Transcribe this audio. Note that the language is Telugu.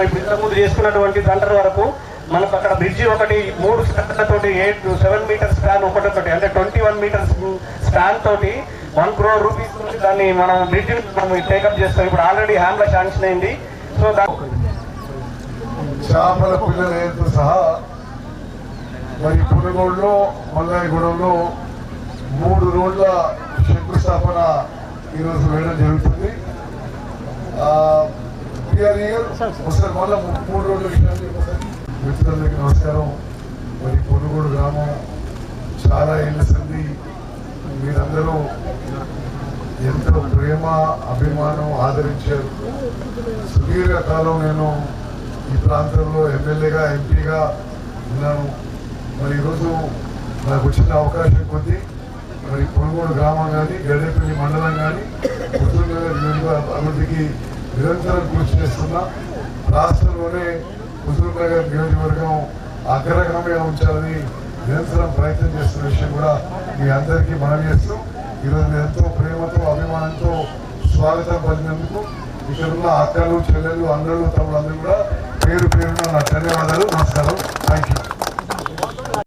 ఇప్పుడు ఇంతకుముందు చేసుకున్నటువంటి సెంటర్ వరకు మనకు అక్కడ బ్రిడ్జి ఒకటి మూడు స్టాన్లతోటి ఎయిట్ సెవెన్ మీటర్స్ స్పాన్ ఒకటి ఒకటి అంటే ట్వంటీ వన్ మీటర్స్ స్పాన్ తోటి వన్ క్రోర్ రూపీస్ నుంచి దాన్ని మనం బ్రిడ్జిని మనం టేకప్ చేస్తాం ఇప్పుడు ఆల్రెడీ హ్యాండ్లో శాంక్షన్ అయింది. సో చేపల పిల్లలతో సహా మరి పునగోడులో మల్లాయగూడెంలో మూడు రోడ్ల శంకుస్థాపన ఈరోజు వేయడం జరుగుతుంది. ఒకసారి మళ్ళీ మూడు ఒకసారి. మిత్రులందరికీ నమస్కారం. మరి పునుగోడు గ్రామం చాలా ఏళ్ళ సంది మీరందరూ ఎంతో ప్రేమ అభిమానం ఆదరించారు. సుదీర్ఘకాలం నేను ఈ ప్రాంతంలో ఎమ్మెల్యేగా ఎంపీగా ఉన్నాను. మరి ఈరోజు నాకు వచ్చిన అవకాశం కొద్దీ మరి కొనుగోడు గ్రామం కానీ గడ్డపల్లి మండలం కానీ నియోజకవర్గ అభివృద్ధికి నిరంతరం కృషి చేస్తున్నా. రాష్ట్రంలోనే హుజూర్నగర్ నియోజకవర్గం అగ్రగామిగా ఉంచాలని నిరంతరం ప్రయత్నం చేస్తున్న విషయం కూడా మీ అందరికీ మనం చేస్తూ ఈరోజు ఎంతో ప్రేమతో అభిమానంతో స్వాగతం పలికినందుకు ఇక్కడ ఉన్న అక్కలు చెల్లెలు అన్నలు తమ్ముడు అందరూ కూడా పేరు పేరున నా ధన్యవాదాలు నమస్కారం. Thank you